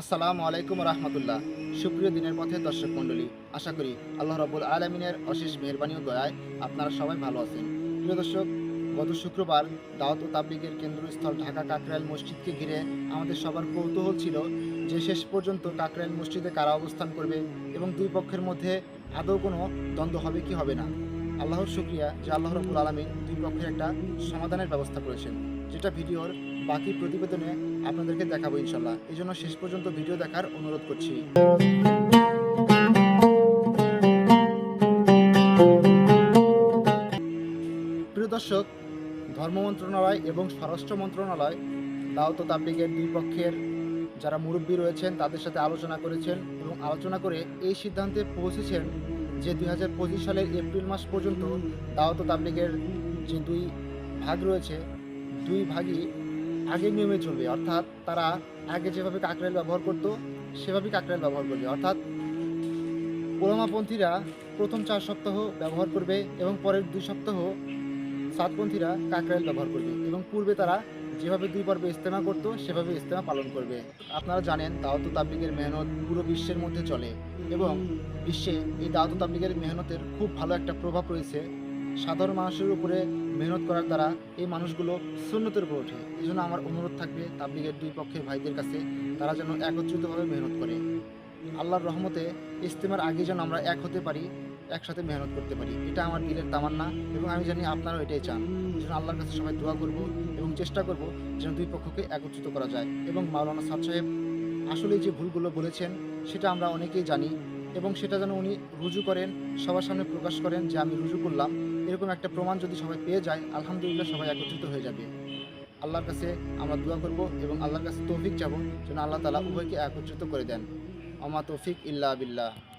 আসসালামু আলাইকুম রহমতুল্লাহ। সুপ্রিয় দিনের পথে দর্শক মণ্ডলী, আশা করি আল্লাহ রবুল আলমিনের অশেষ মেহরবানি ও দয়ায় আপনারা সবাই ভালো আছেন। প্রিয় দর্শক, গত শুক্রবার দাওয়াত ও তাবলিগের কেন্দ্রস্থল ঢাকা কাকরাইল মসজিদকে ঘিরে আমাদের সবার কৌতূহল ছিল যে শেষ পর্যন্ত কাকরাইল মসজিদে কারা অবস্থান করবে এবং দুই পক্ষের মধ্যে আদৌ কোনো দ্বন্দ্ব হবে কি হবে না। আল্লাহর শুক্রিয়া যে আল্লাহ রবুল আলমিন দুই পক্ষের একটা সমাধানের ব্যবস্থা করেছেন, যেটা ভিডিওর বাকি প্রতিবেদনে আপনাদেরকে দেখাবো ইনশাল্লাহ। এই জন্য শেষ পর্যন্ত ভিডিও দেখার অনুরোধ করছি। প্রিয় দর্শক, ধর্ম মন্ত্রণালয় এবং স্বরাষ্ট্র মন্ত্রণালয়, দাওয়াত ও তাবলিগের দুই পক্ষের যারা মুরব্বী রয়েছেন, তাদের সাথে আলোচনা করেছেন এবং আলোচনা করে এই সিদ্ধান্তে পৌঁছেছেন যে দুই হাজার পঁচিশ সালের এপ্রিল মাস পর্যন্ত দাওয়াত ও তাবলিগের যে দুই ভাগ রয়েছে, দুই ভাগই আগের নিয়মে চলবে। অর্থাৎ তারা আগে যেভাবে কাকরাইল ব্যবহার করতো, সেভাবেই কাকরাইল ব্যবহার করবে। অর্থাৎ ওলামাপন্থীরা প্রথম চার সপ্তাহ ব্যবহার করবে এবং পরের দুই সপ্তাহ সাতপন্থীরা কাকরাইল ব্যবহার করবে এবং পূর্বে তারা যেভাবে দুই পর্বে ইস্তেমা করতো, সেভাবে ইস্তেমা পালন করবে। আপনারা জানেন, দাওয়াত তাবলিগের মেহনত পুরো বিশ্বের মধ্যে চলে এবং বিশ্বে এই দাওয়াত তাবলিগের মেহনতের খুব ভালো একটা প্রভাব রয়েছে। সাধারণ মানুষের উপরে মেহনত করার দ্বারা এই মানুষগুলো সুন্নতের উপর ওঠে। এই জন্য আমার অনুরোধ থাকবে তাবলিগের দুই পক্ষের ভাইদের কাছে, তারা যেন একত্রিতভাবে মেহনত করে। আল্লাহর রহমতে ইস্তেমার আগে যেন আমরা এক হতে পারি, একসাথে মেহনত করতে পারি। এটা আমার দিলের তামান্না এবং আমি জানি আপনারাও এটাই চান। যেন আল্লাহর কাছে সবাই দোয়া করব এবং চেষ্টা করব যেন দুই পক্ষকে একত্রিত করা যায়। এবং মাওলানা সাদ সাহেব আসলে যে ভুলগুলো বলেছেন, সেটা আমরা অনেকেই জানি। এবং সেটা যেন উনি রুজু করেন, সবার সামনে প্রকাশ করেন যে আমি রুজু করলাম। এরকম একটা প্রমাণ যদি সবাই পেয়ে যায়, আলহামদুলিল্লাহ সবাই একত্রিত হয়ে যাবে। আল্লাহর কাছে আমরা দোয়া করব এবং আল্লাহর কাছে তৌফিক যাব যেন আল্লাহ তালা উভয়কে একত্রিত করে দেন। আমা তৌফিক ইল্লা বিল্লাহ।